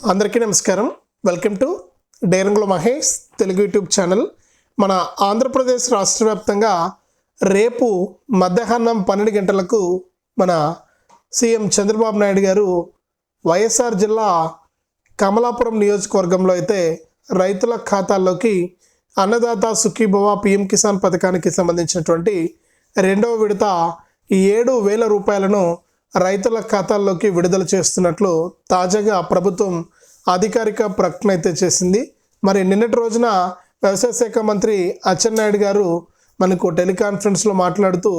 అందరికీ నమస్కారం. Welcome to Derangula Mahesh Telugu YouTube channel. మన ఆంధ్రప్రదేశ్ రాష్ట్ర వ్యాప్తంగా రేపు మధ్యాహ్నం పన్నెండు గంటలకు మన సీఎం చంద్రబాబు నాయుడు గారు వైఎస్ఆర్ జిల్లా కమలాపురం నియోజకవర్గంలో అయితే రైతుల ఖాతాల్లోకి అన్నదాత సుఖీభవ పిఎం కిసాన్ పథకానికి సంబంధించినటువంటి రెండవ విడత ఏడు వేల రూపాయలను రైతుల ఖాతాల్లోకి విడుదల చేస్తున్నట్లు తాజాగా ప్రభుత్వం అధికారిక ప్రకటన అయితే చేసింది. మరి నిన్నటి రోజున వ్యవసాయ శాఖ మంత్రి అచ్చెన్నాయుడు గారు మనకు టెలికాన్ఫరెన్స్లో మాట్లాడుతూ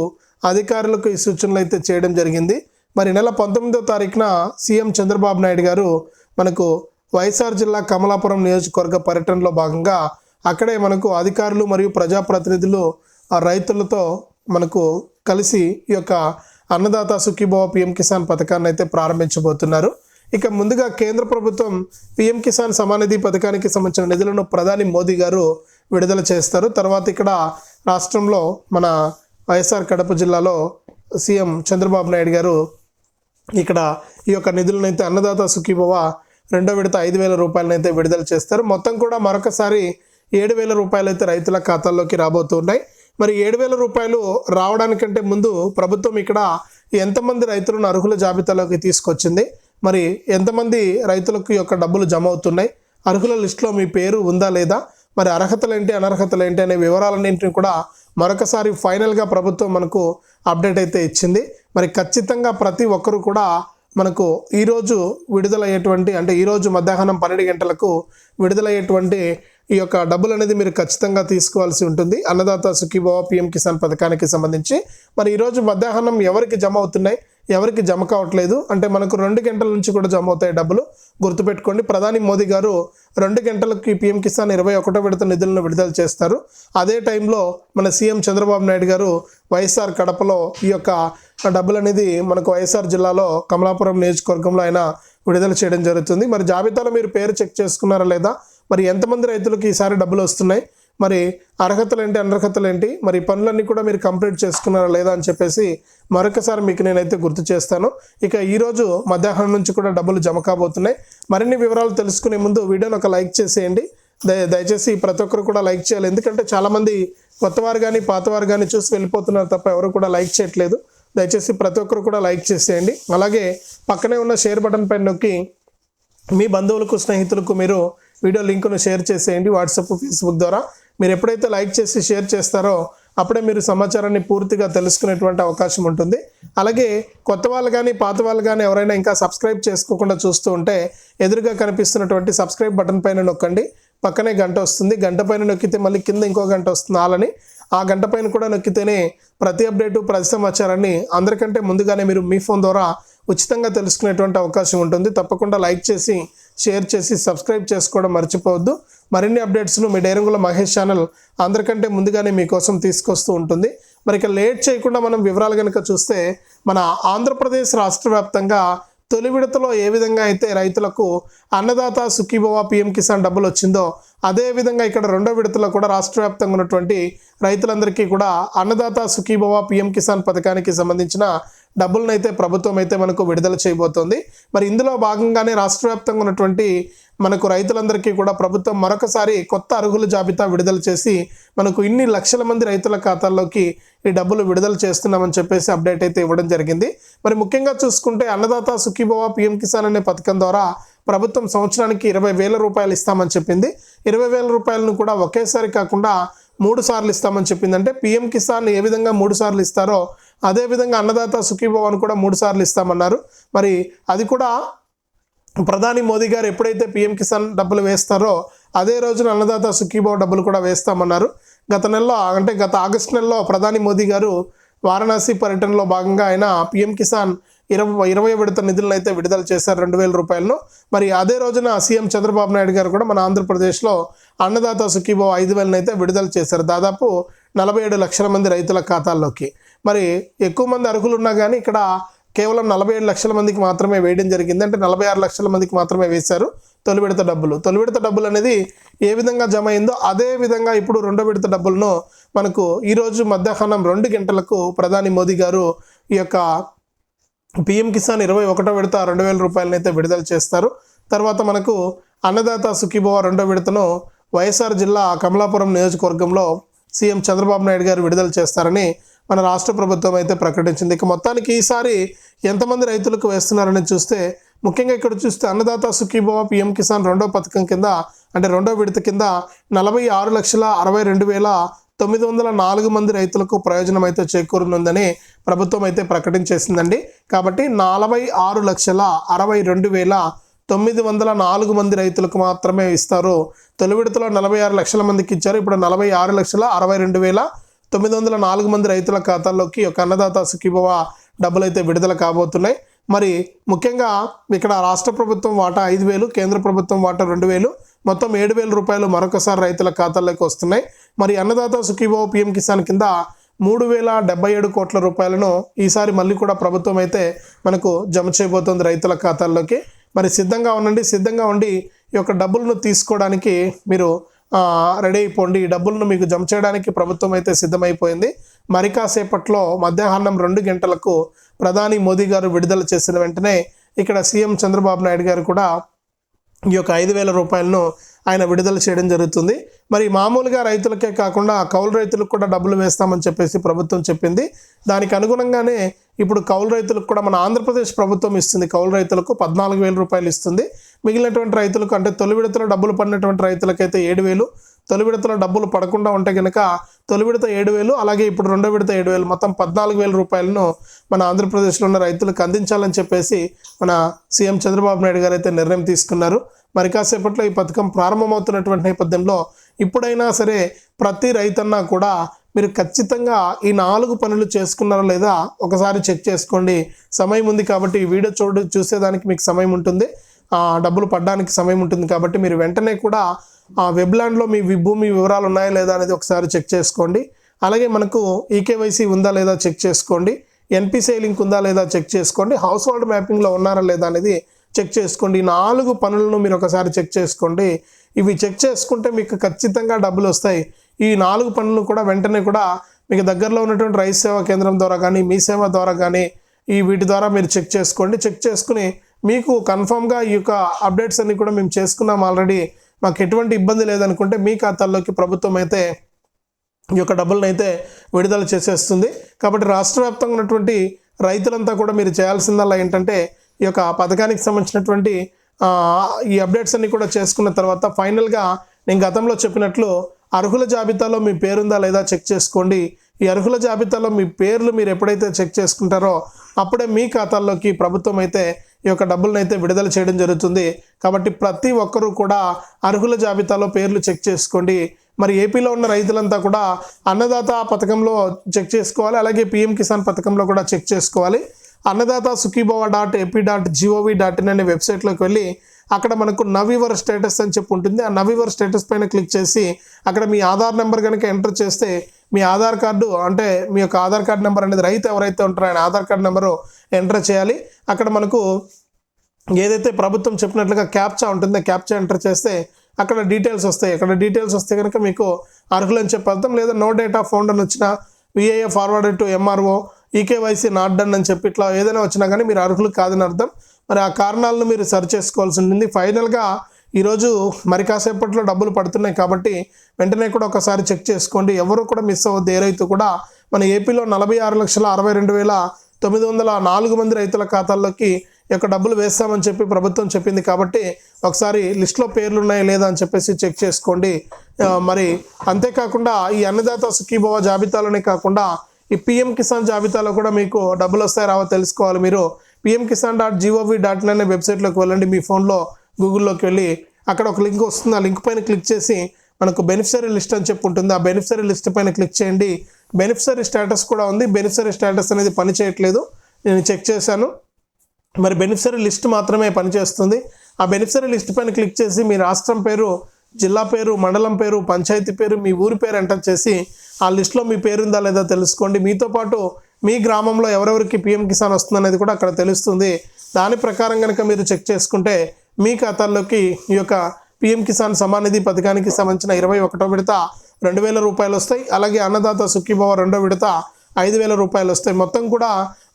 అధికారులకు ఈ సూచనలు అయితే చేయడం జరిగింది. మరి నెల పంతొమ్మిదో తారీఖున సీఎం చంద్రబాబు నాయుడు గారు మనకు వైఎస్ఆర్ జిల్లా కమలాపురం నియోజకవర్గ పర్యటనలో భాగంగా అక్కడే మనకు అధికారులు మరియు ప్రజాప్రతినిధులు ఆ రైతులతో మనకు కలిసి ఈ యొక్క అన్నదాత సుఖీభావ పిఎం కిసాన్ పథకాన్ని అయితే ప్రారంభించబోతున్నారు. ఇక ముందుగా కేంద్ర ప్రభుత్వం పిఎం కిసాన్ సమానిధి పథకానికి సంబంధించిన నిధులను ప్రధాని మోదీ గారు విడుదల చేస్తారు. తర్వాత ఇక్కడ రాష్ట్రంలో మన వైఎస్ఆర్ కడప జిల్లాలో సీఎం చంద్రబాబు నాయుడు గారు ఇక్కడ ఈ యొక్క నిధులను అయితే అన్నదాత సుఖీభవ రెండో విడత ఐదు వేల రూపాయలను అయితే విడుదల చేస్తారు. మొత్తం కూడా మరొకసారి ఏడు వేల రూపాయలు అయితే రైతుల ఖాతాల్లోకి రాబోతున్నాయి. మరి ఏడు వేల రూపాయలు రావడానికంటే ముందు ప్రభుత్వం ఇక్కడ ఎంతమంది రైతులను అర్హుల జాబితాలోకి తీసుకొచ్చింది? మరి ఎంతమంది రైతులకు యొక్క డబ్బులు జమ అవుతున్నాయి? అర్హుల లిస్టులో మీ పేరు ఉందా లేదా? మరి అర్హతలు ఏంటి అనర్హతలు ఏంటి అనే వివరాలన్నింటినీ కూడా మరొకసారి ఫైనల్గా ప్రభుత్వం మనకు అప్డేట్ అయితే ఇచ్చింది. మరి ఖచ్చితంగా ప్రతి ఒక్కరూ కూడా మనకు ఈరోజు విడుదలయ్యేటువంటి అంటే ఈరోజు మధ్యాహ్నం పన్నెండు గంటలకు విడుదలయ్యేటువంటి ఈ యొక్క డబ్బులు అనేది మీరు ఖచ్చితంగా తీసుకోవాల్సి ఉంటుంది. అన్నదాత సుఖీభవ పిఎం కిసాన్ పథకానికి సంబంధించి. మరి ఈరోజు మధ్యాహ్నం ఎవరికి జమ అవుతున్నాయి? ఎవరికి జమ కావట్లేదు? అంటే మనకు రెండు గంటల నుంచి కూడా జమ అవుతాయి డబ్బులు. గుర్తుపెట్టుకోండి ప్రధాని మోదీ గారు రెండు గంటలకి పిఎం కిసాన్ ఇరవై ఒకటో విడత నిధులను విడుదల చేస్తారు. అదే టైంలో మన సీఎం చంద్రబాబు నాయుడు గారు వైఎస్ఆర్ కడపలో ఈ యొక్క డబ్బులు అనేది మనకు వైఎస్ఆర్ జిల్లాలో కమలాపురం నియోజకవర్గంలో ఆయన విడుదల చేయడం జరుగుతుంది. మరి జాబితాలో మీరు పేరు చెక్ చేసుకున్నారా లేదా? మరి ఎంతమంది రైతులకు ఈసారి డబ్బులు వస్తున్నాయి? మరి అర్హతలు ఏంటి అనర్హతలు ఏంటి మరి పనులన్నీ కూడా మీరు కంప్లీట్ చేసుకున్నారా లేదా అని చెప్పేసి మరొకసారి మీకు నేనైతే గుర్తు చేస్తాను. ఇక ఈరోజు మధ్యాహ్నం నుంచి కూడా డబ్బులు జమ కాబోతున్నాయి. మరిన్ని వివరాలు తెలుసుకునే ముందు వీడియోని ఒక లైక్ చేసేయండి. దయ దయచేసి ప్రతి ఒక్కరు కూడా లైక్ చేయాలి. ఎందుకంటే చాలామంది కొత్తవారు కానీ పాతవారు కానీ చూసి వెళ్ళిపోతున్నారు తప్ప ఎవరు కూడా లైక్ చేయట్లేదు. దయచేసి ప్రతి ఒక్కరు కూడా లైక్ చేసేయండి. అలాగే పక్కనే ఉన్న షేర్ బటన్ పైన నొక్కి మీ బంధువులకు స్నేహితులకు మీరు వీడియో లింకును షేర్ చేసేయండి. వాట్సాప్ ఫేస్బుక్ ద్వారా మీరు ఎప్పుడైతే లైక్ చేసి షేర్ చేస్తారో అప్పుడే మీరు సమాచారాన్ని పూర్తిగా తెలుసుకునేటువంటి అవకాశం ఉంటుంది. అలాగే కొత్త వాళ్ళు కానీ పాత వాళ్ళు కానీ ఎవరైనా ఇంకా సబ్స్క్రైబ్ చేసుకోకుండా చూస్తూ ఉంటే ఎదురుగా కనిపిస్తున్నటువంటి సబ్స్క్రైబ్ బటన్ పైన నొక్కండి. పక్కనే గంట వస్తుంది. గంట పైన నొక్కితే మళ్ళీ కింద ఇంకో గంట వస్తుంది ఆలని ఆ గంట పైన కూడా నొక్కితేనే ప్రతి అప్డేటు ప్రతి సమాచారాన్ని అందరికంటే ముందుగానే మీరు మీ ఫోన్ ద్వారా ఉచితంగా తెలుసుకునేటువంటి అవకాశం ఉంటుంది. తప్పకుండా లైక్ చేసి షేర్ చేసి సబ్స్క్రైబ్ చేసుకోవడం మర్చిపోవద్దు. మరిన్ని అప్డేట్స్ను మీ డైరంగుల మహేష్ ఛానల్ అందరికంటే ముందుగానే మీకోసం తీసుకొస్తూ ఉంటుంది. మరి ఇక లేట్ చేయకుండా మనం వివరాలు కనుక చూస్తే మన ఆంధ్రప్రదేశ్ రాష్ట్ర వ్యాప్తంగా తొలి విడతలో ఏ విధంగా అయితే రైతులకు అన్నదాత సుఖీభవ పిఎం కిసాన్ డబ్బులు వచ్చిందో అదేవిధంగా ఇక్కడ రెండో విడతలో కూడా రాష్ట్ర వ్యాప్తంగా ఉన్నటువంటి రైతులందరికీ కూడా అన్నదాత సుఖీభవ పిఎం కిసాన్ పథకానికి సంబంధించిన డబ్బులను అయితే ప్రభుత్వం అయితే మనకు విడుదల చేయబోతోంది. మరి ఇందులో భాగంగానే రాష్ట్ర వ్యాప్తంగా ఉన్నటువంటి మనకు రైతులందరికీ కూడా ప్రభుత్వం మరొకసారి కొత్త అర్హుల జాబితా విడుదల చేసి మనకు ఇన్ని లక్షల మంది రైతుల ఖాతాల్లోకి ఈ డబ్బులు విడుదల చేస్తున్నామని చెప్పేసి అప్డేట్ అయితే ఇవ్వడం జరిగింది. మరి ముఖ్యంగా చూసుకుంటే అన్నదాత సుఖీభవ పిఎం కిసాన్ అనే పథకం ద్వారా ప్రభుత్వం సంవత్సరానికి ఇరవై వేల రూపాయలు ఇస్తామని చెప్పింది. ఇరవై వేల రూపాయలను కూడా ఒకేసారి కాకుండా మూడు సార్లు ఇస్తామని చెప్పింది. అంటే పిఎం కిసాన్ ఏ విధంగా మూడు సార్లు ఇస్తారో అదే విధంగా అన్నదాత సుఖీభవన్ కూడా మూడు సార్లు ఇస్తామన్నారు. మరి అది కూడా ప్రధాని మోదీ గారు ఎప్పుడైతే పిఎం కిసాన్ డబ్బులు వేస్తారో అదే రోజున అన్నదాత సుఖీభావ డబ్బులు కూడా వేస్తామన్నారు. గత నెలలో అంటే గత ఆగస్టు నెలలో ప్రధాని మోదీ గారు వారణాసి పర్యటనలో భాగంగా ఆయన పిఎం కిసాన్ ఇరవై ఇరవై విడత నిధులను అయితే విడుదల చేశారు రెండు వేల రూపాయలను. మరి అదే రోజున సీఎం చంద్రబాబు నాయుడు గారు కూడా మన ఆంధ్రప్రదేశ్లో అన్నదాత సుఖీభో ఐదు వేలను అయితే విడుదల చేశారు. దాదాపు నలభై ఏడు లక్షల మంది రైతుల ఖాతాల్లోకి. మరి ఎక్కువ మంది అర్హులు ఉన్నా కానీ ఇక్కడ కేవలం నలభై ఏడు లక్షల మందికి మాత్రమే వేయడం జరిగింది. అంటే నలభై ఆరు లక్షల మందికి మాత్రమే వేశారు తొలి విడత డబ్బులు. తొలి విడత డబ్బులు అనేది ఏ విధంగా జమ అయిందో అదే విధంగా ఇప్పుడు రెండో విడత డబ్బులను మనకు ఈరోజు మధ్యాహ్నం రెండు గంటలకు ప్రధాని మోదీ గారు ఈ యొక్క పిఎం కిసాన్ ఇరవై ఒకటో విడత రెండు వేల రూపాయలను అయితే విడుదల చేస్తారు. తర్వాత మనకు అన్నదాత సుఖీభవ రెండో విడతను వైఎస్ఆర్ జిల్లా కమలాపురం నియోజకవర్గంలో సీఎం చంద్రబాబు నాయుడు గారు విడుదల చేస్తారని మన రాష్ట్ర ప్రభుత్వం అయితే ప్రకటించింది. ఇక మొత్తానికి ఈసారి ఎంతమంది రైతులకు వేస్తున్నారని చూస్తే ముఖ్యంగా ఇక్కడ చూస్తే అన్నదాత సుఖీభవ పిఎం కిసాన్ రెండో పథకం కింద అంటే రెండో విడత కింద నలభై ఆరు లక్షల అరవై రెండు వేల తొమ్మిది వందల నాలుగు మంది రైతులకు ప్రయోజనం అయితే చేకూరనుందని ప్రభుత్వం అయితే ప్రకటించేసిందండి. కాబట్టి నలభై ఆరు లక్షల అరవై రెండు వేల తొమ్మిది వందల నాలుగు మంది రైతులకు మాత్రమే ఇస్తారు. తొలి విడతలో నలభై ఆరు లక్షల మందికి ఇచ్చారు. ఇప్పుడు నలభై ఆరు లక్షల అరవై రెండు వేల తొమ్మిది వందల నాలుగు మంది రైతుల ఖాతాల్లోకి ఒక అన్నదాత సుఖీభవ డబ్బులు అయితే విడుదల కాబోతున్నాయి. మరి ముఖ్యంగా ఇక్కడ రాష్ట్ర ప్రభుత్వం వాటా ఐదు వేలు కేంద్ర ప్రభుత్వం వాటా రెండు వేలు మొత్తం ఏడు వేల రూపాయలు మరొకసారి రైతుల ఖాతాల్లోకి వస్తున్నాయి. మరి అన్నదాత సుఖీభావ పిఎం కిసాన్ కింద మూడు వేల డెబ్బై ఏడు కోట్ల రూపాయలను ఈసారి మళ్ళీ కూడా ప్రభుత్వం అయితే మనకు జమ చేయబోతోంది రైతుల ఖాతాల్లోకి. మరి సిద్ధంగా ఉండండి సిద్ధంగా ఉండి ఈ యొక్క డబ్బులను తీసుకోవడానికి మీరు రెడీ అయిపోండి. ఈ డబ్బులను మీకు జమ చేయడానికి ప్రభుత్వం అయితే సిద్ధమైపోయింది. మరి కాసేపట్లో మధ్యాహ్నం రెండు గంటలకు ప్రధాని మోదీ గారు విడుదల చేసిన వెంటనే ఇక్కడ సీఎం చంద్రబాబు నాయుడు గారు కూడా ఈ యొక్క ఐదు వేల రూపాయలను ఆయన విడుదల చేయడం జరుగుతుంది. మరి మామూలుగా రైతులకే కాకుండా కౌలు రైతులకు కూడా డబ్బులు వేస్తామని చెప్పేసి ప్రభుత్వం చెప్పింది. దానికి అనుగుణంగానే ఇప్పుడు కౌలు రైతులకు కూడా మన ఆంధ్రప్రదేశ్ ప్రభుత్వం ఇస్తుంది. కౌలు రైతులకు పద్నాలుగు వేల రూపాయలు ఇస్తుంది. మిగిలినటువంటి రైతులకు అంటే తొలి విడతలో డబ్బులు పడినటువంటి రైతులకైతే ఏడు వేలు తొలి విడతలో డబ్బులు పడకుండా ఉంటే కనుక తొలి విడత ఏడు వేలు అలాగే ఇప్పుడు రెండో విడత ఏడు వేలు మొత్తం పద్నాలుగు వేల రూపాయలను మన ఆంధ్రప్రదేశ్లో ఉన్న రైతులకు అందించాలని చెప్పేసి మన సీఎం చంద్రబాబు నాయుడు గారు అయితే నిర్ణయం తీసుకున్నారు. మరి కాసేపట్లో ఈ పథకం ప్రారంభమవుతున్నటువంటి నేపథ్యంలో ఇప్పుడైనా సరే ప్రతి రైతన్నా కూడా మీరు ఖచ్చితంగా ఈ నాలుగు పనులు చేసుకున్నారా లేదా ఒకసారి చెక్ చేసుకోండి. సమయం ఉంది కాబట్టి ఈ వీడియో చూడు చూసేదానికి మీకు సమయం ఉంటుంది. డబ్బులు పడడానికి సమయం ఉంటుంది కాబట్టి మీరు వెంటనే కూడా ఆ వెబ్లాండ్లో మీ భూమి వివరాలు ఉన్నాయా లేదా అనేది ఒకసారి చెక్ చేసుకోండి. అలాగే మనకు ఈకేవైసీ ఉందా లేదా చెక్ చేసుకోండి. ఎన్పిసిఐ లింక్ ఉందా లేదా చెక్ చేసుకోండి. హౌస్ హోల్డ్ మ్యాపింగ్లో ఉన్నారా లేదా అనేది చెక్ చేసుకోండి. ఈ నాలుగు పనులను మీరు ఒకసారి చెక్ చేసుకోండి. ఇవి చెక్ చేసుకుంటే మీకు ఖచ్చితంగా డబ్బులు వస్తాయి. ఈ నాలుగు పనులు కూడా వెంటనే కూడా మీకు దగ్గరలో ఉన్నటువంటి రైతు సేవా కేంద్రం ద్వారా కానీ మీ సేవ ద్వారా కానీ ఈ వీటి ద్వారా మీరు చెక్ చేసుకోండి. చెక్ చేసుకుని మీకు కన్ఫామ్గా ఈ యొక్క అప్డేట్స్ అన్నీ కూడా మేము చేసుకున్నాం ఆల్రెడీ. మాకు ఎటువంటి ఇబ్బంది లేదనుకుంటే మీ ఖాతాల్లోకి ప్రభుత్వం అయితే ఈ యొక్క డబ్బులను అయితే విడుదల చేసేస్తుంది. కాబట్టి రాష్ట్ర వ్యాప్తంగా ఉన్నటువంటి రైతులంతా కూడా మీరు చేయాల్సిందల్లా ఏంటంటే ఈ యొక్క పథకానికి సంబంధించినటువంటి ఈ అప్డేట్స్ అన్ని కూడా చేసుకున్న తర్వాత ఫైనల్గా నేను గతంలో చెప్పినట్లు అర్హుల జాబితాలో మీ పేరుందా లేదా చెక్ చేసుకోండి. ఈ అర్హుల జాబితాలో మీ పేర్లు మీరు ఎప్పుడైతే చెక్ చేసుకుంటారో అప్పుడే మీ ఖాతాల్లోకి ప్రభుత్వం అయితే ఈ యొక్క డబ్బులను అయితే విడుదల చేయడం జరుగుతుంది. కాబట్టి ప్రతి ఒక్కరూ కూడా అర్హుల జాబితాలో పేర్లు చెక్ చేసుకోండి. మరి ఏపీలో ఉన్న రైతులంతా కూడా అన్నదాత పథకంలో చెక్ చేసుకోవాలి. అలాగే పిఎం కిసాన్ పథకంలో కూడా చెక్ చేసుకోవాలి. Annadata Sukhibhava dot AP dot GOV dot in అనే వెబ్సైట్లోకి వెళ్ళి అక్కడ మనకు నవీవర్ స్టేటస్ అని చెప్పి ఉంటుంది. ఆ నవీవర్ స్టేటస్ పైన క్లిక్ చేసి అక్కడ మీ ఆధార్ నెంబర్ కనుక ఎంటర్ చేస్తే మీ ఆధార్ కార్డు అంటే మీ యొక్క ఆధార్ కార్డు నెంబర్ అనేది రైతు ఎవరైతే ఉంటారో ఆయన ఆధార్ కార్డు నెంబరు ఎంటర్ చేయాలి. అక్కడ మనకు ఏదైతే ప్రభుత్వం చెప్పినట్లుగా క్యాప్చా ఉంటుందో క్యాప్చా ఎంటర్ చేస్తే అక్కడ డీటెయిల్స్ వస్తాయి. అక్కడ డీటెయిల్స్ వస్తే కనుక మీకు అర్హులని చెప్పేద్దాం. లేదా నో డేట్ ఆఫ్ ఫౌండ్ అని VAA forward to MRO eKYC not done అని చెప్పి ఇట్లా ఏదైనా వచ్చినా కానీ మీరు అర్హులు కాదని అర్థం. మరి ఆ కారణాలను మీరు సరి చేసుకోవాల్సి ఉంటుంది. ఫైనల్గా ఈరోజు మరి కాసేపట్లో డబ్బులు పడుతున్నాయి కాబట్టి వెంటనే కూడా ఒకసారి చెక్ చేసుకోండి. ఎవరు కూడా మిస్ అవ్వద్దు. ఏ రైతు కూడా మన ఏపీలో నలభై ఆరు లక్షల అరవై రెండు వేల తొమ్మిది వందల నాలుగు మంది రైతుల ఖాతాల్లోకి యొక్క డబ్బులు వేస్తామని చెప్పి ప్రభుత్వం చెప్పింది కాబట్టి ఒకసారి లిస్ట్లో పేర్లు ఉన్నాయా లేదా అని చెప్పేసి చెక్ చేసుకోండి. మరి అంతేకాకుండా ఈ అన్నదాత సుఖీభవ జాబితాలోనే కాకుండా ఈ పిఎం కిసాన్ జాబితాలో కూడా మీకు డబ్బులు వస్తాయి రావో తెలుసుకోవాలి మీరు. PM Kisan dot GOV dot in అనే వెబ్సైట్లోకి వెళ్ళండి. మీ ఫోన్లో గూగుల్లోకి వెళ్ళి అక్కడ ఒక లింక్ వస్తుంది. ఆ లింక్ పైన క్లిక్ చేసి మనకు బెనిఫిషరీ లిస్ట్ అని చెప్పి ఉంటుంది. ఆ బెనిఫిషరీ లిస్ట్ పైన క్లిక్ చేయండి. బెనిఫిషరీ స్టేటస్ కూడా ఉంది. బెనిఫిషరీ స్టేటస్ అనేది పని చేయట్లేదు. నేను చెక్ చేశాను. మరి బెనిఫిషరీ లిస్ట్ మాత్రమే పనిచేస్తుంది ఆ బెనిఫిషరీ లిస్ట్ పైన క్లిక్ చేసి మీ రాష్ట్రం పేరు జిల్లా పేరు మండలం పేరు పంచాయతీ పేరు మీ ఊరి పేరు ఎంటర్ చేసి ఆ లిస్ట్లో మీ పేరుందా లేదా తెలుసుకోండి. మీతో పాటు మీ గ్రామంలో ఎవరెవరికి పిఎం కిసాన్ వస్తుందనేది కూడా అక్కడ తెలుస్తుంది. దాని ప్రకారం కనుక మీరు చెక్ చేసుకుంటే మీ ఖాతాల్లోకి ఈ యొక్క పిఎం కిసాన్ సమాన్ నిధి పథకానికి సంబంధించిన ఇరవై ఒకటో విడత రెండు వేల రూపాయలు వస్తాయి. అలాగే అన్నదాత సుఖీభవ రెండో విడత ఐదు వేల రూపాయలు వస్తాయి. మొత్తం కూడా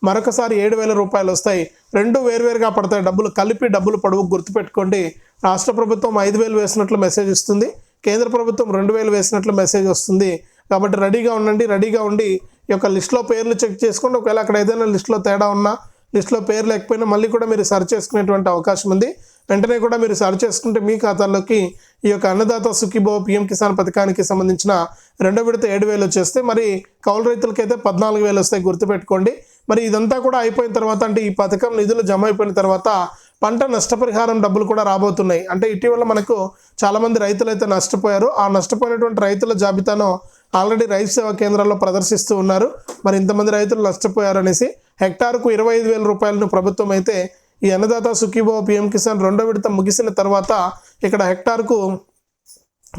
మరొకసారి ఏడు వేల రూపాయలు వస్తాయి. రెండు వేరువేరుగా పడతాయి డబ్బులు. కలిపి డబ్బులు పడువు గుర్తుపెట్టుకోండి. రాష్ట్ర ప్రభుత్వం ఐదు వేలు వేసినట్లు మెసేజ్ ఇస్తుంది. కేంద్ర ప్రభుత్వం రెండు వేలు వేసినట్లు మెసేజ్ వస్తుంది. కాబట్టి రెడీగా ఉండండి. రెడీగా ఉండి ఈ యొక్క లిస్ట్లో పేర్లు చెక్ చేసుకోండి. ఒకవేళ అక్కడ ఏదైనా లిస్ట్లో తేడా ఉన్నా లిస్ట్లో పేరు లేకపోయినా మళ్ళీ కూడా మీరు సర్చ్ చేసుకునేటువంటి అవకాశం ఉంది. వెంటనే కూడా మీరు సర్చ్ చేసుకుంటే మీ ఖాతాల్లోకి ఈ యొక్క అన్నదాత సుఖీభో పిఎం కిసాన్ పథకానికి సంబంధించిన రెండో విడత ఏడు వేలు వచ్చేస్తే మరి కౌలు రైతులకైతే పద్నాలుగు వేలు వస్తాయి గుర్తుపెట్టుకోండి. మరి ఇదంతా కూడా అయిపోయిన తర్వాత అంటే ఈ పథకం నిధులు జమ అయిపోయిన తర్వాత పంట నష్టపరిహారం డబ్బులు కూడా రాబోతున్నాయి. అంటే ఇటీవల మనకు చాలామంది రైతులు అయితే నష్టపోయారు. ఆ నష్టపోయినటువంటి రైతుల జాబితాను ఆల్రెడీ రైతు సేవా కేంద్రాల్లో ప్రదర్శిస్తూ ఉన్నారు. మరి ఇంతమంది రైతులు నష్టపోయారు అనేసి హెక్టార్కు ఇరవై ఐదు వేల రూపాయలను ప్రభుత్వం అయితే ఈ అన్నదాత సుఖీభావ పిఎం కిసాన్ రెండో విడత ముగిసిన తర్వాత ఇక్కడ హెక్టార్కు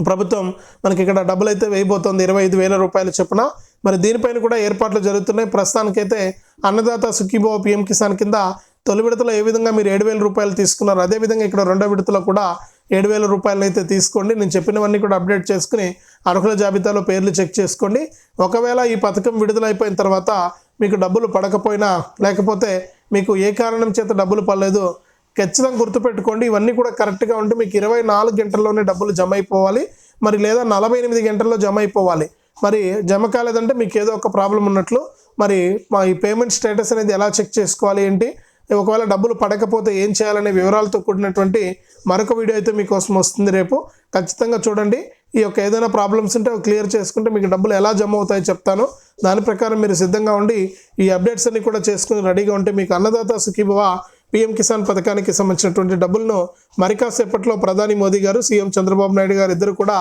ప్రభుత్వం మనకి ఇక్కడ డబ్బులు అయితే వేయబోతోంది. ఇరవై ఐదు వేల రూపాయలు చొప్పున. మరి దీనిపైన కూడా ఏర్పాట్లు జరుగుతున్నాయి. ప్రస్తుతానికైతే అన్నదాత సుఖీభావ పిఎం కిసాన్ కింద తొలి విడతలో ఏ విధంగా మీరు ఏడు వేల రూపాయలు తీసుకున్నారు? అదేవిధంగా ఇక్కడ రెండో విడతలో కూడా ఏడు వేల రూపాయలు అయితే తీసుకోండి. నేను చెప్పినవన్నీ కూడా అప్డేట్ చేసుకుని అర్హుల జాబితాలో పేర్లు చెక్ చేసుకోండి. ఒకవేళ ఈ పథకం విడుదలైపోయిన తర్వాత మీకు డబ్బులు పడకపోయినా లేకపోతే మీకు ఏ కారణం చేత డబ్బులు పడలేదు ఖచ్చితంగా గుర్తుపెట్టుకోండి. ఇవన్నీ కూడా కరెక్ట్గా ఉంటే మీకు ఇరవై నాలుగు గంటల్లోనే డబ్బులు జమ అయిపోవాలి. మరి లేదా నలభై ఎనిమిది గంటల్లో జమ అయిపోవాలి. మరి జమ కాలేదంటే మీకు ఏదో ఒక ప్రాబ్లం ఉన్నట్లు మరి మా ఈ పేమెంట్ స్టేటస్ అనేది ఎలా చెక్ చేసుకోవాలి ఏంటి? ఒకవేళ డబ్బులు పడకపోతే ఏం చేయాలనే వివరాలతో కూడినటువంటి మరొక వీడియో అయితే మీకోసం వస్తుంది రేపు. ఖచ్చితంగా చూడండి. ఈ యొక్క ఏదైనా ప్రాబ్లమ్స్ ఉంటే క్లియర్ చేసుకుంటే మీకు డబ్బులు ఎలా జమ అవుతాయో చెప్తాను. దాని ప్రకారం మీరు సిద్ధంగా ఉండి ఈ అప్డేట్స్ అన్ని కూడా చేసుకుని రెడీగా ఉంటే మీకు అన్నదాత సుఖీభవ పిఎం కిసాన్ పథకానికి సంబంధించినటువంటి డబ్బులను మరికాసేపట్లో ప్రధాని మోదీ గారు సీఎం చంద్రబాబు నాయుడు గారు ఇద్దరు కూడా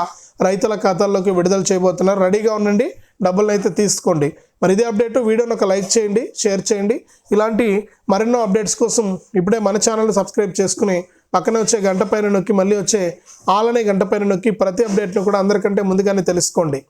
రైతుల ఖాతాల్లోకి విడుదల చేయబోతున్నారు. రెడీగా ఉండండి డబ్బులను అయితే తీసుకోండి. మరి ఇదే అప్డేట్ వీడియోని ఒక లైక్ చేయండి షేర్ చేయండి. ఇలాంటి మరెన్నో అప్డేట్స్ కోసం ఇప్పుడే మన ఛానల్ సబ్స్క్రైబ్ చేసుకుని పక్కన వచ్చే గంట పైన నొక్కి మళ్ళీ వచ్చే ఆల్ అనే గంట పైన నొక్కి ప్రతి అప్డేట్ను కూడా అందరికంటే ముందుగానే తెలుసుకోండి.